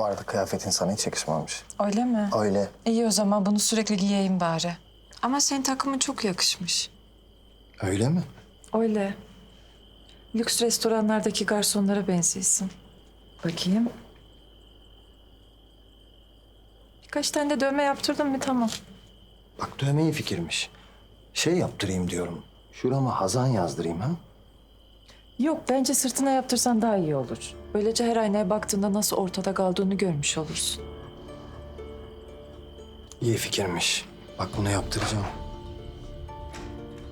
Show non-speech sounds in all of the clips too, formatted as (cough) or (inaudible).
Bu arada kıyafetin sana hiç yakışmamış. Öyle mi? Öyle. İyi o zaman bunu sürekli giyeyim bari. Ama senin takımın çok yakışmış. Öyle mi? Öyle. Lüks restoranlardaki garsonlara benziyorsun. Bakayım. Birkaç tane de dövme yaptırdım mı tamam. Bak dövme iyi fikirmiş. Şey yaptırayım diyorum. Şurama Hazan yazdırayım ha? Yok bence sırtına yaptırsan daha iyi olur. Böylece her aynaya baktığında nasıl ortada kaldığını görmüş olursun. İyi fikirmiş. Bak bunu yaptıracağım.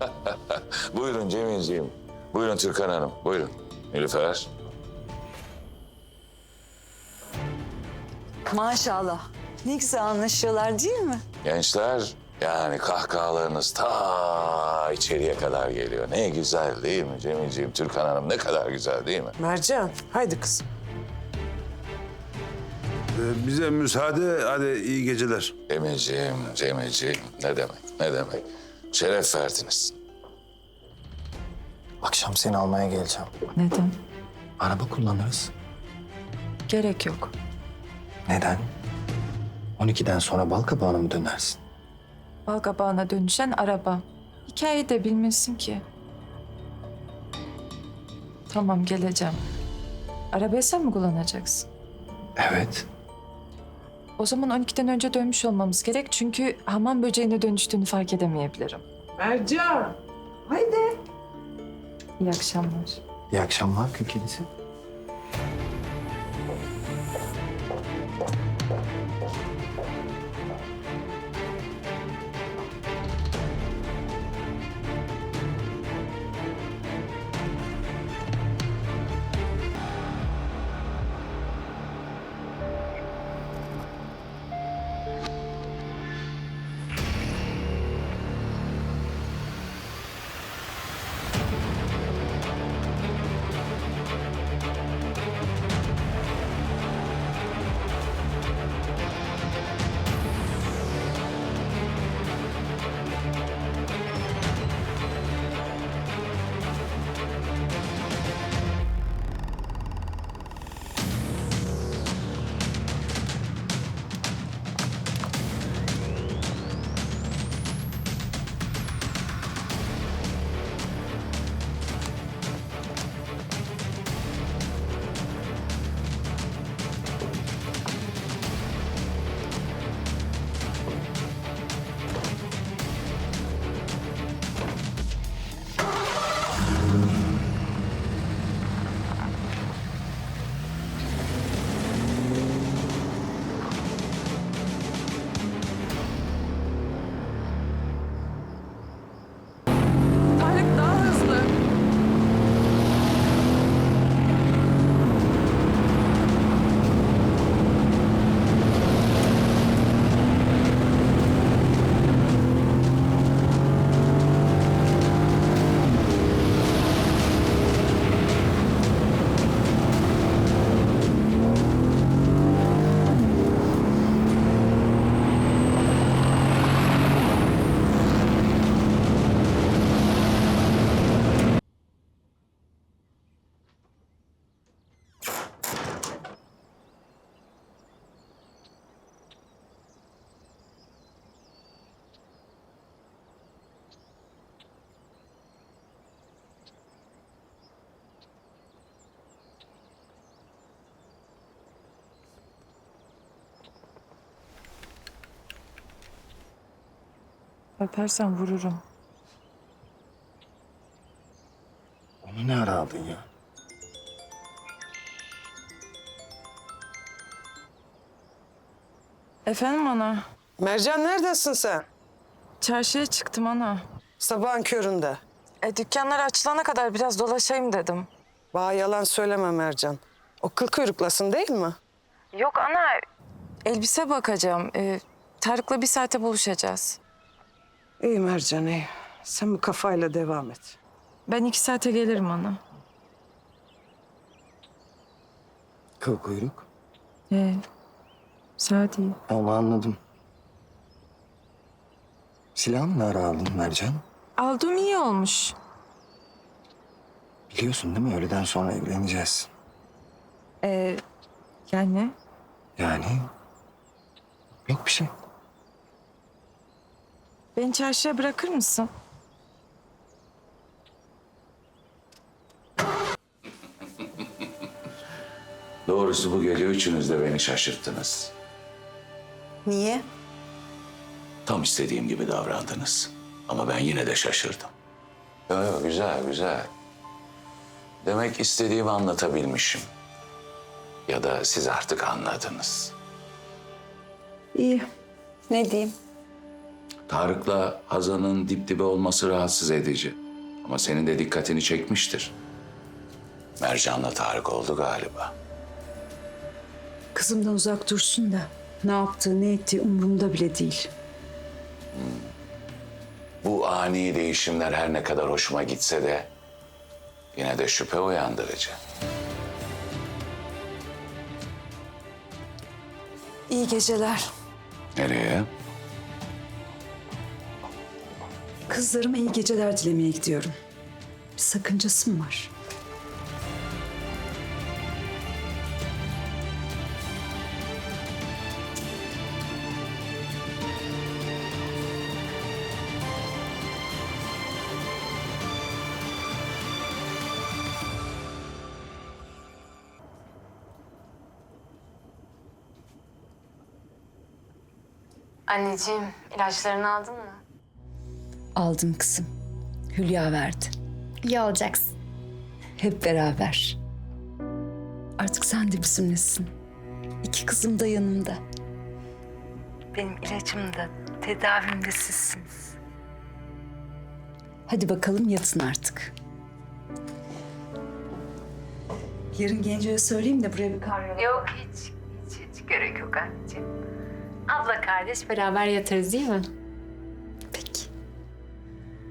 (laughs) Buyurun Cemilciğim. Buyurun Türkan Hanım. Buyurun. Nilüfer. Maşallah. Ne güzel anlaşıyorlar değil mi? Gençler yani kahkahalarınız ta içeriye kadar geliyor. Ne güzel değil mi Cemilciğim? Türkan Hanım ne kadar güzel değil mi? Mercan, haydi kızım. Ee, Bize müsaade, hadi iyi geceler. Cemilciğim, Cemilciğim ne demek ne demek. Şeref verdiniz. Akşam seni almaya geleceğim. Neden? Araba kullanırız. Gerek yok. Neden? 12'den sonra bal kabağına mı dönersin? Balkabağına dönüşen araba. Hikayeyi de bilmesin ki. Tamam geleceğim. Arabayı sen mi kullanacaksın? Evet. O zaman 12'den önce dönmüş olmamız gerek çünkü hamam böceğine dönüştüğünü fark edemeyebilirim. Mercan, haydi. İyi akşamlar. İyi akşamlar kül Öpersen vururum. Onu ne ara aldın ya? Efendim ana? Mercan neredesin sen? Çarşıya çıktım ana. Sabahın köründe. E, dükkanlar açılana kadar biraz dolaşayım dedim. Bana yalan söyleme Mercan. O kıl kuyruklasın değil mi? Yok ana. Elbise bakacağım. E, Tarık'la bir saate buluşacağız. İyi Mercan iyi. Sen bu kafayla devam et. Ben iki saate gelirim ana. Kıl kuyruk. E, saat iyi. Ama anladım. Silahını ara aldın Mercan? Aldığım iyi olmuş. Biliyorsun değil mi öğleden sonra evleneceğiz. E, yani Yani yok bir şey. Beni çarşıya bırakır mısın? (laughs) Doğrusu bu gece üçünüz de beni şaşırttınız. Niye? Tam istediğim gibi davrandınız. Ama ben yine de şaşırdım. Yok yok güzel güzel. Demek istediğimi anlatabilmişim. Ya da siz artık anladınız. İyi. Ne diyeyim? Tarık'la Hazan'ın dip dibe olması rahatsız edici. Ama senin de dikkatini çekmiştir. Mercan'la Tarık oldu galiba. Kızımdan uzak dursun da ne yaptığı ne ettiği umurumda bile değil. Bu ani değişimler her ne kadar hoşuma gitse de yine de şüphe uyandırıcı. İyi geceler. Nereye? Kızlarıma iyi geceler dilemeye gidiyorum. Bir sakıncası mı var? Anneciğim, ilaçlarını aldın mı? Aldım kızım. Hülya verdi. İyi olacaksın. Hep beraber. Artık sen de bizimlesin. İki kızım da yanımda. Benim ilacım da, tedavim de sizsiniz. Hadi bakalım yatın artık. Yarın Genco'ya söyleyeyim de buraya bir kar Yok hiç, hiç, hiç gerek yok anneciğim. Abla kardeş beraber yatarız değil mi?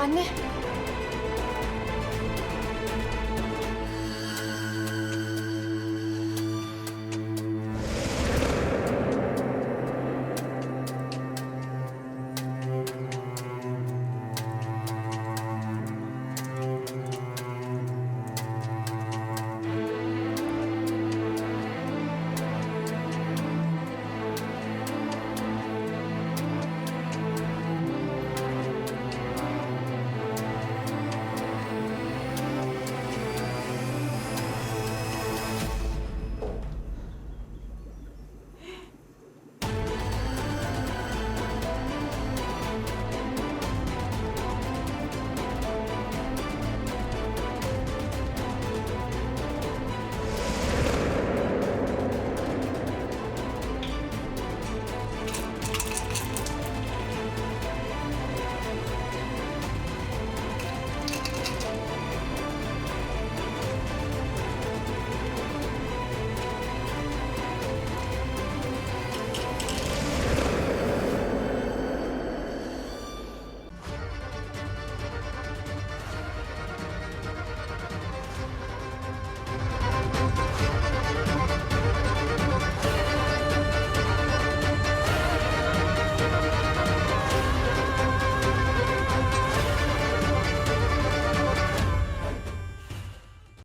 Anne.